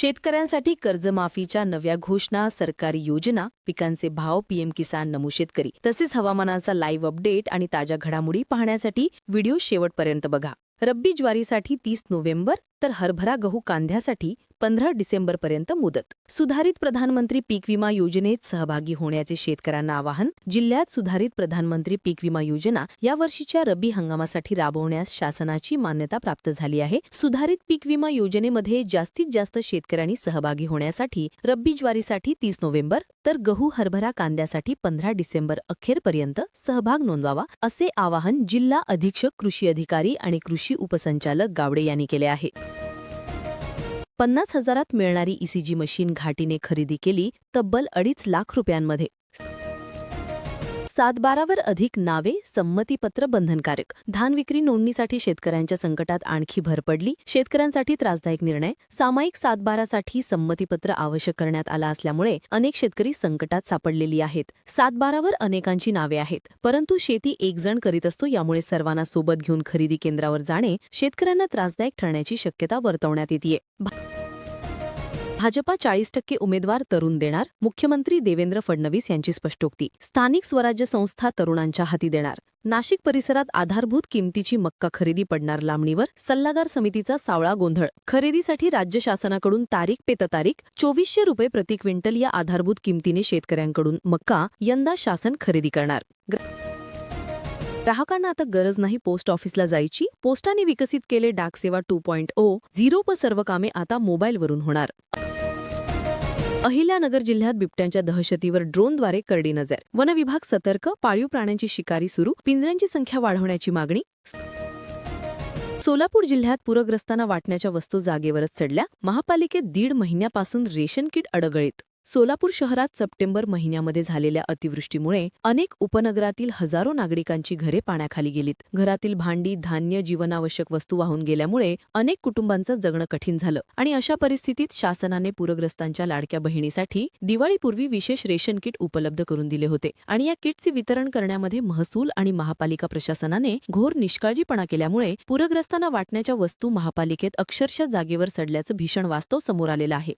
शेतकऱ्यांसाठी कर्जमाफीच्या नव्या घोषणा सरकारी योजना पिकांचे भाव पीएम किसान नमू शेतकरी. तसेच हवामानाचा लाईव्ह अपडेट आणि ताज्या घडामोडी पाहण्यासाठी व्हिडिओ शेवटपर्यंत बघा. रब्बी ज्वारीसाठी तीस नोव्हेंबर तर हरभरा गहू कांद्यासाठी पंधरा डिसेंबरपर्यंत मुदत. सुधारित प्रधानमंत्री पीक विमा योजनेत सहभागी होण्याचे शेतकऱ्यांना आवाहन जिल्ह्यात सुधारित प्रधानमंत्री पीक विमा योजना यावर्षीच्या रब्बी हंगामासाठी राबवण्यास शासनाची मान्यता प्राप्त झाली आहे. सुधारित पीक विमा योजनेमध्ये जास्तीत जास्त शेतकऱ्यांनी सहभागी होण्यासाठी रब्बी ज्वारीसाठी तीस नोव्हेंबर तर गहू हरभरा कांद्यासाठी पंधरा डिसेंबर अखेरपर्यंत सहभाग नोंदवावा असे आवाहन जिल्हा अधीक्षक कृषी अधिकारी आणि कृषी उपसंचालक गावडे यांनी केले आहे. पन्नास हजारात मिळणारी ईसीजी मशीन घाटीने खरेदी केली तब्बल अडीच लाख रुपयांमध्ये. सातबारावर अधिक नावे संमतीपत्र बंधनकारक. धान विक्री नोंदणीसाठी शेतकऱ्यांच्या संकटात आणखी भर पडली. शेतकऱ्यांसाठी त्रासदायक निर्णय. सामायिक सातबारासाठी संमतीपत्र आवश्यक करण्यात आला असल्यामुळे अनेक शेतकरी संकटात सापडलेली आहेत. सातबारावर अनेकांची नावे आहेत. परंतु शेती एकजण करीत असतो यामुळे सर्वांना सोबत घेऊन खरेदी केंद्रावर जाणे शेतकऱ्यांना त्रासदायक ठरण्याची शक्यता वर्तवण्यात येते भाजपा चाळीस टक्के उमेदवार तरुण देणार मुख्यमंत्री देवेंद्र फडणवीस यांची स्पष्टोक्ती स्थानिक स्वराज्य संस्था तरुणांच्या हाती देणार. नाशिक परिसरात आधारभूत किमतीची मक्का खरेदी पडणार लांबणीवर सल्लागार समितीचा सावळा गोंधळ खरेदीसाठी राज्य शासनाकडून तारीख पे तारीख चोवीसशे रुपये प्रति क्विंटल या आधारभूत किमतीने शेतकऱ्यांकडून मक्का यंदा शासन खरेदी करणार. ग्राहकांना आता गरज नाही पोस्ट ऑफिसला जायची पोस्टाने विकसित केले डाकसेवा टू पॉइंट ओ झिरो प सर्व कामे आता मोबाईलवरून होणार. अहिल्यानगर जिल्ह्यात बिबट्यांच्या दहशतीवर ड्रोनद्वारे करडी नजर. वनविभाग सतर्क पाळीव प्राण्यांची शिकारी सुरू पिंजऱ्यांची संख्या वाढवण्याची मागणी. सोलापूर जिल्ह्यात पूरग्रस्तांना वाटण्याच्या वस्तू जागेवरच चढल्या. महापालिकेत दीड महिन्यापासून रेशन किट अडगळीत. सोलापूर शहरात सप्टेंबर महिन्यामध्ये झालेल्या अतिवृष्टीमुळे अनेक उपनगरातील हजारो नागरिकांची घरे पाण्याखाली गेलीत. घरातील भांडी धान्य जीवनावश्यक वस्तू वाहून गेल्यामुळे अनेक कुटुंबांचं जगणं कठीण झालं आणि अशा परिस्थितीत शासनाने पूरग्रस्तांच्या लाडक्या बहिणीसाठी दिवाळीपूर्वी विशेष रेशन किट उपलब्ध करून दिले होते आणि या किटचे वितरण करण्यामध्ये महसूल आणि महापालिका प्रशासनाने घोर निष्काळजीपणा केल्यामुळे पूरग्रस्तांना वाटण्याच्या वस्तू महापालिकेत अक्षरशः जागेवर सडल्याचं भीषण वास्तव समोर आलेलं आहे.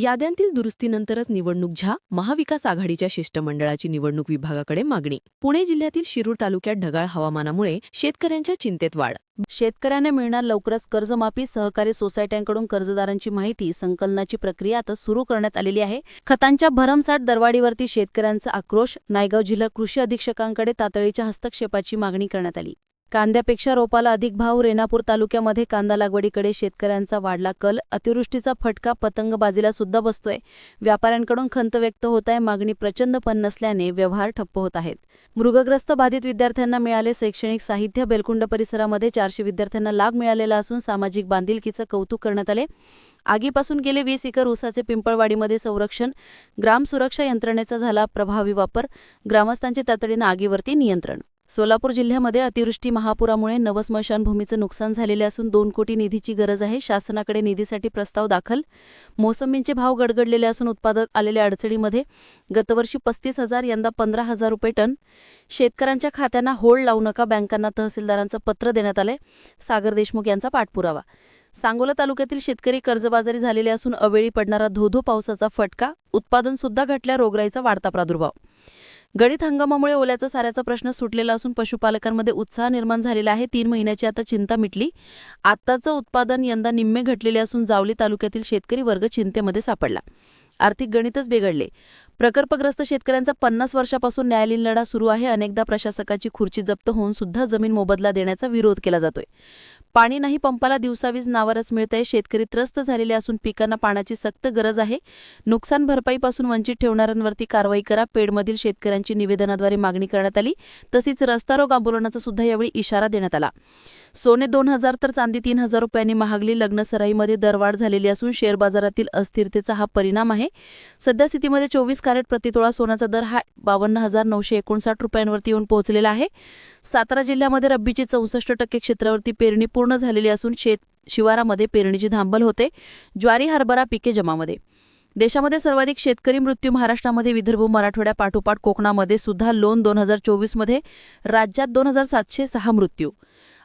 याद्यांतील दुरुस्तीनंतरच निवडणूक झा महाविकास आघाडीच्या शिष्टमंडळाची निवडणूक विभागाकडे मागणी. पुणे जिल्ह्यातील शिरूर तालुक्यात ढगाळ हवामानामुळे शेतकऱ्यांच्या चिंतेत वाढ. शेतकऱ्यांना मिळणार लवकरच कर्जमाफी सहकारी सोसायट्यांकडून कर्जदारांची माहिती संकलनाची प्रक्रिया आता सुरू करण्यात आलेली आहे. खतांच्या भरमसाठ दरवाढीवरती शेतकऱ्यांचा आक्रोश नायगाव जिल्हा कृषी अधीक्षकांकडे तातडीच्या हस्तक्षेपाची मागणी करण्यात आली. कांद्यापेक्षा रोपाला अधिक भाव रेणापूर तालुक्यामध्ये कांदा लागवडीकडे शेतकऱ्यांचा वाढला कल. अतिवृष्टीचा फटका पतंगबाजीला सुद्धा बसतोय. व्यापाऱ्यांकडून खंत व्यक्त होत आहे मागणी प्रचंड पण नसल्याने व्यवहार ठप्प होत आहेत. मृगग्रस्त बाधित विद्यार्थ्यांना मिळाले शैक्षणिक साहित्य. बेलकुंड परिसरामध्ये चारशे विद्यार्थ्यांना लाभ मिळालेला असून सामाजिक बांधिलकीचं कौतुक करण्यात आले. आगीपासून गेले वीस एकर ऊसाचे पिंपळवाडीमध्ये संरक्षण. ग्राम सुरक्षा यंत्रणेचा झाला प्रभावी वापर. ग्रामस्थांचे तातडीनं आगीवरती नियंत्रण. सोलापूर जिल्ह्यामध्ये अतिवृष्टी महापुरामुळे नवस्मशानभूमीचं नुकसान झालेले असून दोन कोटी निधीची गरज आहे. शासनाकडे निधीसाठी प्रस्ताव दाखल. मोसंबींचे भाव गडगडलेले असून उत्पादक आलेल्या अडचणीमध्ये गतवर्षी पस्तीस हजार यंदा पंधरा हजार रुपये टन. शेतकऱ्यांच्या खात्यांना होल्ड लावू नका बँकांना तहसीलदारांचं पत्र देण्यात आलंय. सागर देशमुख यांचा पाठपुरावा. सांगोला तालुक्यातील शेतकरी कर्जबाजारी झालेले असून अवेळी पडणारा धोधो पावसाचा फटका. उत्पादन सुद्धा घटल्या रोगराईचा वाढता प्रादुर्भाव. गणित हंगामामुळे ओल्याचा साऱ्याचा प्रश्न सुटलेला असून पशुपालकांमध्ये उत्साह निर्माण झालेला आहे. तीन महिन्याची आता चिंता मिटली. आत्ताचं उत्पादन यंदा निम्मे घटलेले असून जावली तालुक्यातील शेतकरी वर्ग चिंतेमध्ये सापडला. आर्थिक गणितच बिघडले. प्रकल्पग्रस्त शेतकऱ्यांचा पन्नास वर्षापासून न्यायालयीन लढा सुरू आहे. अनेकदा प्रशासकाची खुर्ची जप्त होऊन सुद्धा जमीन मोबदला देण्याचा विरोध केला जातोय. पाणी नाही पंपाला दिवसावीज नावारच मिळतंय. शेतकरी त्रस्त झालेले असून पिकांना पाण्याची सक्त गरज आहे. नुकसान भरपाईपासून वंचित ठेवणाऱ्यांवरती कारवाई करा. पेडमधील शेतकऱ्यांची निवेदनाद्वारे मागणी करण्यात आली. तसेच रस्ता रोग आंदोलनाचा सुद्धा यावेळी इशारा देण्यात आला. सोने दोन हजार तर चांदी तीन हजार रुपयांनी महागली लग्न सराईमध्ये दरवाढ झालेली असून शेअर बाजारातील अस्थिरतेचा हा परिणाम आहे. सध्या स्थितीमध्ये चोवीस कॅरेट प्रतितोळा सोन्याचा दर हा बावन्न हजार नऊशे एकोणसाठ रुपयांवरती येऊन पोहोचलेला आहे. सातारा जिल्ह्यामध्ये रब्बीची चौसष्ट टक्के क्षेत्रावरती पेरणी पूर्ण झालेली असून शेत शिवारामध्ये पेरणीची धांबल होते. ज्वारी हरभरा पिके जमामध्ये. देशामध्ये सर्वाधिक शेतकरी मृत्यू महाराष्ट्रामध्ये विदर्भ मराठवाड्या पाठोपाठ कोकणामध्ये सुद्धा लोन दोन हजार चोवीसमध्ये राज्यात दोन हजार सातशे सहा मृत्यू.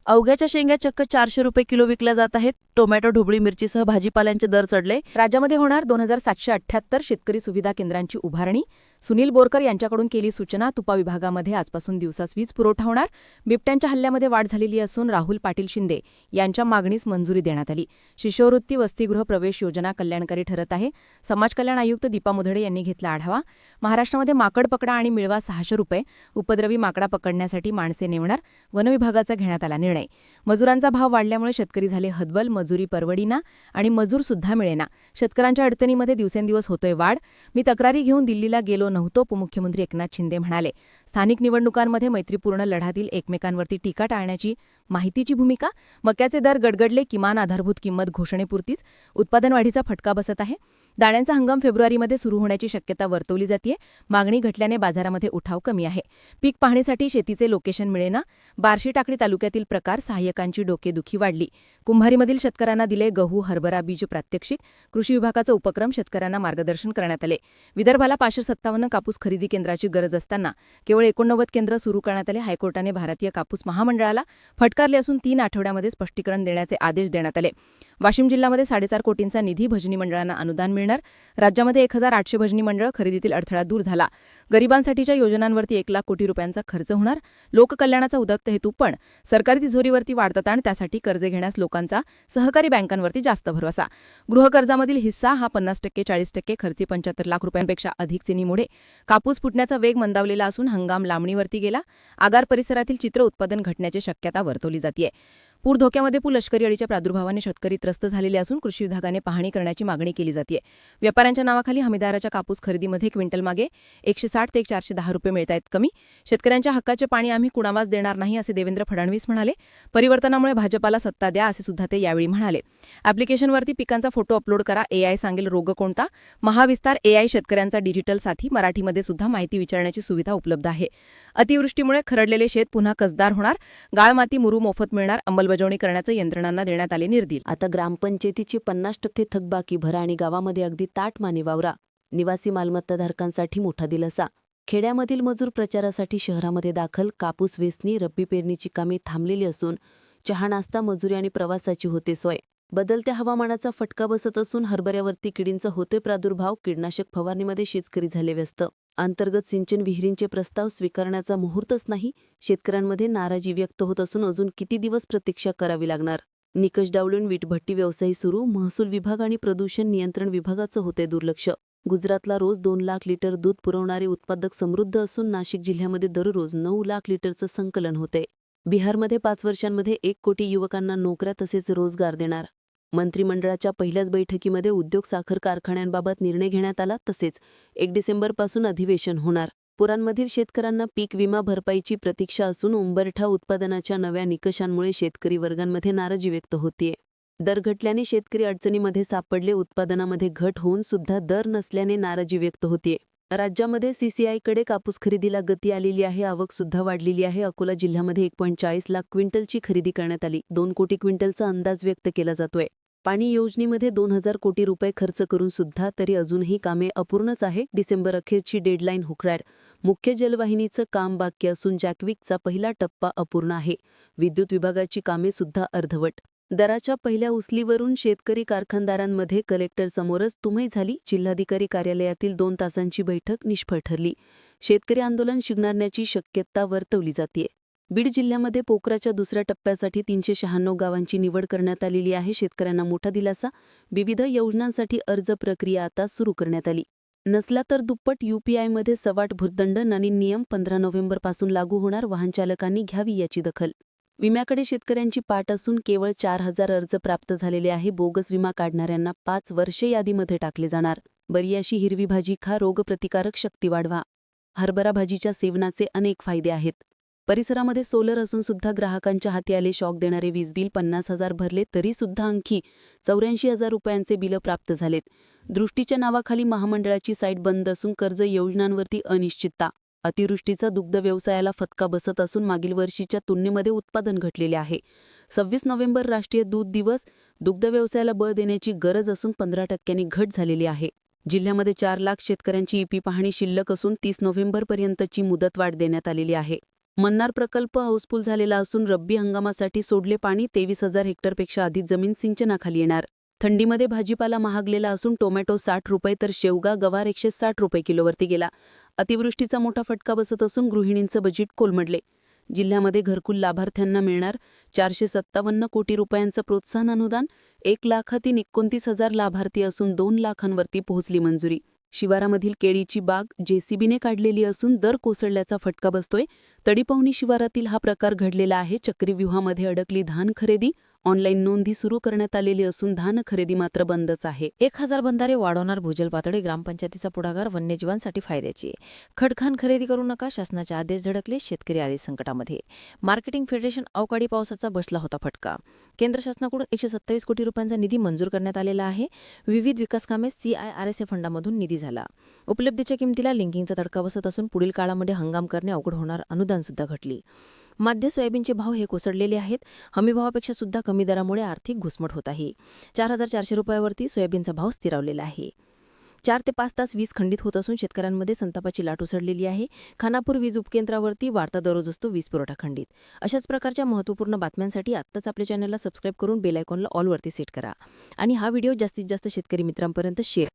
अवघ्याच्या शेंग्या चक्क चारशे रुपये किलो विकल्या जात आहेत. टोमॅटो ढोबळी मिरचीसह भाजीपाल्यांचे दर चढले. राज्यामध्ये होणार दोन हजार सातशे अठ्ठ्याहत्तर शेतकरी सुविधा केंद्रांची उभारणी. सुनील बोरकर यांच्याकडून केली सूचना तुपा विभागामध्ये आजपासून दिवसास वीज पुरवठा होणार. बिबट्यांच्या हल्ल्यामध्ये वाढ झालेली असून राहुल पाटील शिंदे यांच्या मागणीस मंजुरी देण्यात आली. शिष्यवृत्ती वसतिगृह प्रवेश योजना कल्याणकारी ठरत आहे. समाज कल्याण आयुक्त दीपा मुधडे यांनी घेतला आढावा. महाराष्ट्रामध्ये माकड पकडा आणि मिळवा सहाशे रुपये उपद्रवी माकडा पकडण्यासाठी माणसे नेमणार वनविभागाचा घेण्यात आला निर्णय. मजुरांचा भाव वाढल्यामुळे शेतकरी झाले हतबल मजुरी परवडीना आणि मजूर सुद्धा मिळेना. शेतकऱ्यांच्या अडचणीमध्ये दिवसेंदिवस होतोय वाढ. मी तक्रारी घेऊन दिल्लीला गेलो नव्हतो उपमुख्यमंत्री एकनाथ शिंदे म्हणाले. स्थानिक निवडणुकांमध्ये मैत्रीपूर्ण लढातील एकमेकांवरती टीका टाळण्याची माहितीची भूमिका मक्याचे दर गडगडले किमान आधारभूत किंमत घोषणेपुरतीच उत्पादन वाढीचा फटका बसत आहे. दाण्यांचा हंगाम फेब्रुवारीमध्ये सुरू होण्याची शक्यता वर्तवली जाते मागणी घटल्याने बाजारामध्ये उठाव कमी आहे. पीक पाहणीसाठी शेतीचे लोकेशन मिळेना. बार्शी टाकळी तालुक्यातील प्रकार सहाय्यकांची डोकेदुखी वाढली. कुंभारीमधील शेतकऱ्यांना दिले गहू हरभरा बीज प्रात्यक्षिक. कृषी विभागाचा उपक्रम शेतकऱ्यांना मार्गदर्शन करण्यात आले. विदर्भाला पाचशे सत्तावन्न कापूस खरेदी केंद्राची गरज असताना केवळ एकोणनव्वद केंद्र सुरू करण्यात आले. हायकोर्टाने भारतीय कापूस महामंडळाला फटकारले असून तीन आठवड्यामध्ये स्पष्टीकरण देण्याचे आदेश देण्यात आले. वाशिम जिल्ह्यामध्ये साडेचार कोटींचा निधी भजनी मंडळांना अनुदान मिळणार. राज्यामध्ये एक हजार आठशे भजनी मंडळ खरेदीतील अडथळा दूर झाला. गरिबांसाठीच्या योजनांवरती एक लाख कोटी रुपयांचा खर्च होणार. लोककल्याणाचा उदत्त हेतू पण. सरकारी तिजोरीवरती वाढतात आणि त्यासाठी कर्ज घेण्यास लोकांचा सहकारी बँकांवरती जास्त भरवसा. गृहकर्जामधील हिस्सा हा पन्नास टक्के चाळीस टक्के खर्ची पंच्याहत्तर लाख रुपयांपेक्षा अधिक चिनीमुळे. कापूस फुटण्याचा वेग मंदावलेला असून हंगाम लांबणीवरती गेला. आगार परिसरातील चित्र उत्पादन घटण्याची शक्यता वर्तवली जाते पूर धोक्यामध्ये पू लष्करी अळीच्या प्रादुर्भावाने शेतकरी त्रस्त झालेले असून कृषी विभागाने पाहणी करण्याची मागणी केली जाते. व्यापाऱ्यांच्या नावाखाली हमीदाराच्या कापूस खरेदीमध्ये क्विंटल मागे एकशे साठ ते चारशे दहा रुपये मिळत आहेत कमी. शेतकऱ्यांच्या हक्काचे पाणी आम्ही कुणावाच देणार नाही असे देवेंद्र फडणवीस म्हणाले. परिवर्तनामुळे भाजपाला सत्ता द्या असे सुद्धा ते यावेळी म्हणाले. ॲप्लिकेशनवरती पिकांचा फोटो अपलोड करा एआय सांगेल रोग कोणता? महाविस्तार एआय शेतकऱ्यांचा डिजिटल साथी मराठीमध्ये सुद्धा माहिती विचारण्याची सुविधा उपलब्ध आहे. अतिवृष्टीमुळे खरडलेले शेत पुन्हा कसदार होणार. गाळ माती मुरू मोफत मिळणार अंमल अंमलबजावणी करण्याचं यंत्रणांना देण्यात आले निर्देश. आता ग्रामपंचायतीची पन्नास टक्के थकबाकी भरा आणि गावामध्ये अगदी ताट माने वावरा. निवासी मालमत्ताधारकांसाठी मोठा दिलासा. खेड्यामधील मजूर प्रचारासाठी शहरामध्ये दाखल कापूस वेचणी रब्बी पेरणीची कामे थांबलेली असून चहा नाश्ता मजुरी आणि प्रवासाची होते सोय. बदलत्या हवामानाचा फटका बसत असून हरभऱ्यावरती किडींचा होतोय प्रादुर्भाव कीडनाशक फवारणीमध्ये शेतकरी झाले व्यस्त. अंतर्गत सिंचन विहिरींचे प्रस्ताव स्वीकारण्याचा मुहूर्तच नाही शेतकऱ्यांमध्ये नाराजी व्यक्त होत असून अजून किती दिवस प्रतीक्षा करावी लागणार? निकष डावलून वीटभट्टी व्यवसाय सुरू महसूल विभाग आणि प्रदूषण नियंत्रण विभागाचं होते दुर्लक्ष. गुजरातला रोज दोन लाख लिटर दूध पुरवणारे उत्पादक समृद्ध असून नाशिक जिल्ह्यामध्ये दररोज नऊ लाख लिटरचं संकलन होते बिहारमध्ये पाच वर्षांमध्ये एक कोटी युवकांना नोकऱ्या तसेच रोजगार देणार. मंत्रिमंडळाच्या पहिल्याच बैठकीमध्ये उद्योग साखर कारखान्यांबाबत निर्णय घेण्यात आला तसेच एक डिसेंबरपासून अधिवेशन होणार. पुरांमधील शेतकऱ्यांना पीक विमा भरपाईची प्रतीक्षा असून उंबरठा उत्पादनाच्या नव्या निकषांमुळे शेतकरी वर्गांमध्ये नाराजी व्यक्त होतीये. दर घटल्याने शेतकरी अडचणीमध्ये सापडले उत्पादनामध्ये घट होऊन सुद्धा दर नसल्याने नाराजी व्यक्त होतीये. राज्यामध्ये सीसीआयकडे कापूस खरेदीला गती आलेली आहे आवक सुद्धा वाढलेली आहे. अकोला जिल्ह्यामध्ये एक पॉईंट चाळीस लाख क्विंटलची खरेदी करण्यात आली. दोन कोटी क्विंटलचा अंदाज व्यक्त केला जातोय. पाणी योजनेमध्ये दोन हजार कोटी रुपये खर्च करून सुद्धा तरी अजूनही कामे अपूर्णच आहे. डिसेंबर अखेरची डेडलाईन हुकरार मुख्य जलवाहिनीचं काम बाकी असून जॅकविकचा पहिला टप्पा अपूर्ण आहे. विद्युत विभागाची कामे सुद्धा अर्धवट. दराच्या पहिल्या उचलीवरून शेतकरी कारखानदारांमध्ये कलेक्टर समोरच तुम्ही झाली. जिल्हाधिकारी कार्यालयातील दोन तासांची बैठक निष्फळ ठरली. शेतकरी आंदोलन शिगणारण्याची शक्यता वर्तवली जाते बीड जिल्ह्यामध्ये पोकराच्या दुसऱ्या टप्प्यासाठी तीनशे शहाण्णव गावांची निवड करण्यात आलेली आहे. शेतकऱ्यांना मोठा दिलासा. विविध योजनांसाठी अर्ज प्रक्रिया आता सुरू करण्यात आली. नसला तर दुप्पट युपीआयमध्ये सवाट भूर्दंड नवीन नियम पंधरा नोव्हेंबरपासून लागू होणार. वाहनचालकांनी घ्यावी याची दखल. विम्याकडे शेतकऱ्यांची पाठ असून केवळ चार हजार अर्ज प्राप्त झालेले आहे. बोगस विमा काढणाऱ्यांना पाच वर्षे यादीमध्ये टाकले जाणार. बरी अशी हिरवी भाजी खा. रोगप्रतिकारक शक्ती वाढवा. हरभरा भाजीच्या सेवनाचे अनेक फायदे आहेत. परिसरामध्ये सोलर असून सुद्धा ग्राहकांच्या हाती आले शॉक देणारे वीज बिल पन्नास हजार भरले तरी सुद्धा आणखी चौऱ्याऐंशी हजार रुपयांचे बिलं प्राप्त झालेत. दृष्टीच्या नावाखाली महामंडळाची साईट बंद असून कर्ज योजनांवरती अनिश्चितता. अतिवृष्टीचा दुग्ध व्यवसायाला फटका बसत असून मागील वर्षीच्या तुलनेमध्ये उत्पादन घटलेले आहे. सव्वीस नोव्हेंबर राष्ट्रीय दूध दिवस. दुग्ध व्यवसायाला बळ देण्याची गरज असून पंधरा टक्क्यांनी घट झालेली आहे. जिल्ह्यामध्ये चार लाख शेतकऱ्यांची ईपी पाहणी शिल्लक असून तीस नोव्हेंबरपर्यंतची मुदतवाढ देण्यात आलेली आहे. मन्नार प्रकल्प हाऊसफुल झालेला असून रब्बी हंगामासाठी सोडले पाणी तेवीस हजार हेक्टरपेक्षा अधिक जमीन सिंचनाखाली येणार. थंडीमध्ये भाजीपाला महागलेला असून टोमॅटो साठ रुपये तर शेवगा गवार एकशे साठ रुपये किलोवरती गेला. अतिवृष्टीचा मोठा फटका बसत असून गृहिणींचं बजेट कोलमडले. जिल्ह्यामध्ये घरकुल लाभार्थ्यांना मिळणार चारशे सत्तावन्न कोटी रुपयांचं प्रोत्साहन अनुदान एक लाखातील एकोणतीस हजार लाभार्थी असून दोन लाखांवरती पोहोचली मंजुरी. शिवारामधील केळीची बाग जेसीबीने काढलेली असून दर कोसळल्याचा फटका बसतोय. तडीपावणी शिवारातील हा प्रकार घडलेला आहे. चक्रीव्यूहामध्ये अडकली धान खरेदी ऑनलाईन नोंदी सुरू करण्यात आलेली असून धान खरेदी मात्र बंदच आहे. एक हजार बंधारे वाढवणार भूजल पातळी ग्रामपंचायतीचा पुढाकार वन्यजीवांसाठी फायद्याची खडखान खरेदी करू नका शासनाचे आदेश धडकले शेतकरी आले संकटामध्ये. मार्केटिंग फेडरेशन अवकाळी पावसाचा बसला होता फटका. केंद्र शासनाकडून एकशे सत्तावीस कोटी रुपयांचा निधी मंजूर करण्यात आलेला आहे. विविध विकास कामे सीआयआरएसए फंडामधून निधी झाला. उपलब्धीच्या किमतीला लिंकिंगचा तडका बसत असून पुढील काळामध्ये हंगाम करणे अवघड होणार अनुदान सुद्धा घटली. माध्य सोयाबीनचे भाव हे कोसळलेले आहेत. हमीभावापेक्षा सुद्धा कमी दरामुळे आर्थिक घुसमट होत आहे. चार हजार चारशे रुपयावरती सोयाबीनचा भाव स्थिरावलेला आहे. चार ते पाच तास वीज खंडित होत असून शेतकऱ्यांमध्ये संतापाची लाट उसळलेली आहे. खानापूर वीज उपकेंद्रावरती वाढता दररोज असतो वीज पुरवठा खंडित. अशाच प्रकारच्या महत्त्वपूर्ण बातम्यांसाठी आत्ताच आपल्या चॅनलला सबस्क्राईब करून बेल आयकॉनला ऑलवरती सेट करा. आणि हा व्हिडिओ जास्तीत जास्त शेतकरी मित्रांपर्यंत शेअर